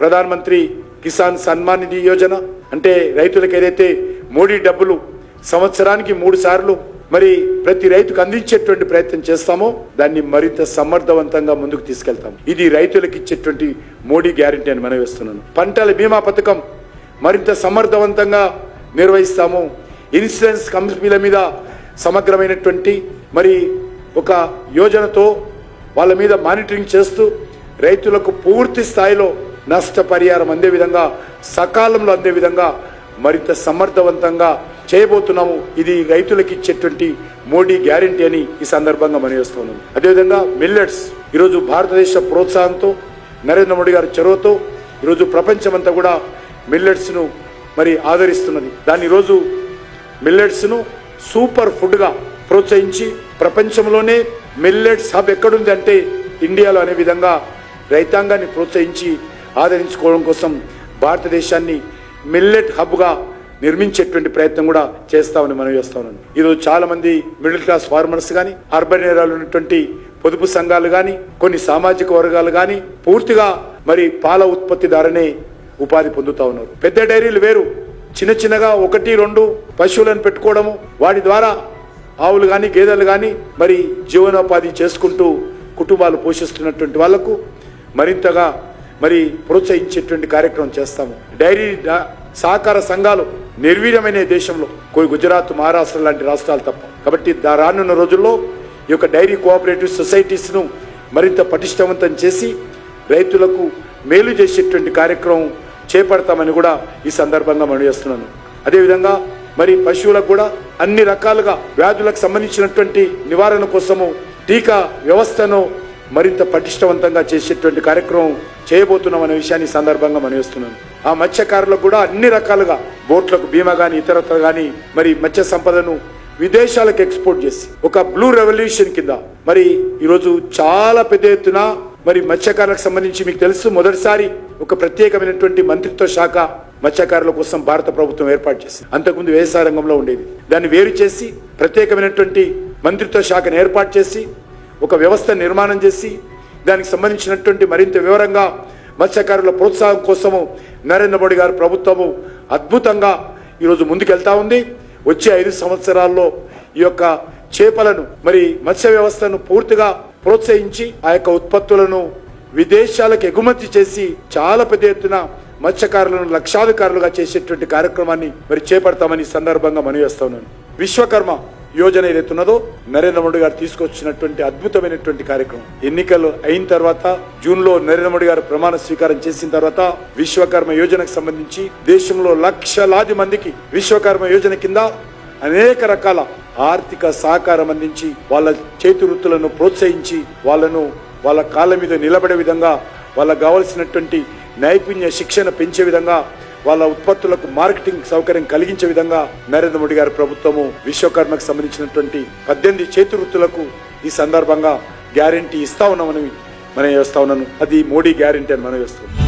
ప్రధాన మంత్రి కిసాన్ సన్మాన్ నిధి యోజన అంటే రైతులకు ఏదైతే మోడీ డబ్బులు సంవత్సరానికి మూడు సార్లు మరి ప్రతి రైతుకు అందించేటువంటి ప్రయత్నం చేస్తామో దాన్ని మరింత సమర్థవంతంగా ముందుకు తీసుకెళ్తాం. ఇది రైతులకు ఇచ్చేటువంటి మోడీ గ్యారంటీ అని మనం వేస్తున్నాను. పంటల బీమా పథకం మరింత సమర్థవంతంగా నిర్వహిస్తాము. ఇన్సూరెన్స్ కంపెనీల మీద సమగ్రమైనటువంటి మరి ఒక యోజనతో వాళ్ళ మీద మానిటరింగ్ చేస్తూ రైతులకు పూర్తి స్థాయిలో నష్టపరిహారం అందే విధంగా సకాలంలో అందే విధంగా మరింత సమర్థవంతంగా చేయబోతున్నాము. ఇది రైతులకు ఇచ్చేటువంటి మోడీ గ్యారంటీ అని ఈ సందర్భంగా మనం అదేవిధంగా మిల్లెట్స్ ఈరోజు భారతదేశ ప్రోత్సాహంతో నరేంద్ర మోడీ గారి చొరవతో ఈరోజు ప్రపంచమంతా కూడా మిల్లెట్స్ను మరి ఆదరిస్తున్నది. దాన్ని ఈరోజు మిల్లెట్స్ను సూపర్ ఫుడ్గా ప్రోత్సహించి ప్రపంచంలోనే మిల్లెట్స్ హబ్ ఎక్కడుంది అంటే ఇండియాలో అనే విధంగా రైతాంగాన్ని ప్రోత్సహించి ఆదరించుకోవడం కోసం భారతదేశాన్ని మిల్లెట్ హబ్గా నిర్మించేటువంటి ప్రయత్నం కూడా చేస్తామని మనం చేస్తా ఉన్నాం. ఈరోజు చాలా మంది మిడిల్ క్లాస్ ఫార్మర్స్ కానీ అర్బన్ ఏరియాలో ఉన్నటువంటి పొదుపు సంఘాలు కానీ కొన్ని సామాజిక వర్గాలు కానీ పూర్తిగా మరి పాల ఉత్పత్తిదారనే ఉపాధి పొందుతా ఉన్నారు. పెద్ద డైరీలు వేరు. చిన్న చిన్నగా ఒకటి రెండు పశువులను పెట్టుకోవడము వాటి ద్వారా ఆవులు కానీ గేదెలు కానీ మరి జీవనోపాధి చేసుకుంటూ కుటుంబాలు పోషిస్తున్నటువంటి వాళ్ళకు మరింతగా మరి ప్రోత్సహించేటువంటి కార్యక్రమం చేస్తాము. డైరీ సహకార సంఘాలు నిర్వీర్యమైన దేశంలో. కొన్ని గుజరాత్ మహారాష్ట్ర లాంటి రాష్ట్రాలు తప్ప. కాబట్టి దా రానున్న రోజుల్లో ఈ యొక్క డైరీ కోఆపరేటివ్ సొసైటీస్ను మరింత పటిష్టవంతం చేసి రైతులకు మేలు చేసేటువంటి కార్యక్రమం చేపడతామని కూడా ఈ సందర్భంగా మనం చేస్తున్నాను. అదేవిధంగా మరి పశువులకు కూడా అన్ని రకాలుగా వ్యాధులకు సంబంధించినటువంటి నివారణ కోసము టీకా వ్యవస్థను మరింత పటిష్టవంతంగా చేసేటువంటి కార్యక్రమం చేయబోతున్నాం అనే విషయాన్ని సందర్భంగా మనవేస్తున్నాను. ఆ మత్స్యకారులకు కూడా అన్ని రకాలుగా బోట్లకు బీమా కానీ ఇతరత్ర కానీ మరి మత్స్య సంపదను విదేశాలకు ఎక్స్పోర్ట్ చేసి ఒక బ్లూ రెవల్యూషన్ కింద మరి ఈరోజు చాలా పెద్ద ఎత్తున మరి మత్స్యకారులకు సంబంధించి మీకు తెలుసు మొదటిసారి ఒక ప్రత్యేకమైనటువంటి మంత్రిత్వ శాఖ మత్స్యకారుల కోసం భారత ప్రభుత్వం ఏర్పాటు చేసింది. అంతకుముందు వ్యవసాయ రంగంలో ఉండేది. దాన్ని వేరు చేసి ప్రత్యేకమైనటువంటి మంత్రిత్వ శాఖను ఏర్పాటు చేసి ఒక వ్యవస్థ నిర్మాణం చేసి దానికి సంబంధించినటువంటి మరింత వివరంగా మత్స్యకారుల ప్రోత్సాహం కోసము నరేంద్ర మోడీ గారు ప్రభుత్వము అద్భుతంగా ఈరోజు ముందుకెళ్తా ఉంది. వచ్చే ఐదు సంవత్సరాల్లో ఈ యొక్క చేపలను మరి మత్స్య వ్యవస్థను పూర్తిగా ప్రోత్సహించి ఆ యొక్క ఉత్పత్తులను విదేశాలకు ఎగుమతి చేసి చాలా పెద్ద ఎత్తున మత్స్యకారులను లక్షాధికారులుగా చేసేటువంటి కార్యక్రమాన్ని మరి చేపడతామని సందర్భంగా మనవి ఉన్నాను. విశ్వకర్మ యోజన ఏదైతే ఉన్నదో నరేంద్ర మోడీ గారు తీసుకొచ్చినటువంటి అద్భుతమైనటువంటి కార్యక్రమం. ఎన్నికలు అయిన తర్వాత జూన్లో నరేంద్ర మోడీ గారు ప్రమాణ స్వీకారం చేసిన తర్వాత విశ్వకర్మ యోజనకు సంబంధించి దేశంలో లక్షలాది మందికి విశ్వకర్మ యోజన కింద అనేక రకాల ఆర్థిక సహకారం అందించి వాళ్ళ చేతి వృత్తులను ప్రోత్సహించి వాళ్ళను వాళ్ళ కాళ్ళ మీద నిలబడే విధంగా వాళ్ళకు కావలసినటువంటి నైపుణ్య శిక్షణ పెంచే విధంగా వాళ్ళ ఉత్పత్తులకు మార్కెటింగ్ సౌకర్యం కలిగించే విధంగా నరేంద్ర మోడీ గారి ప్రభుత్వము విశ్వకర్మకు సంబంధించినటువంటి పద్దెనిమిది చేతి వృత్తులకు ఈ సందర్భంగా గ్యారంటీ ఇస్తా ఉన్నామని మనం చేస్తా ఉన్నాను. అది మోడీ గ్యారంటీ అని మనం చేస్తున్నాం.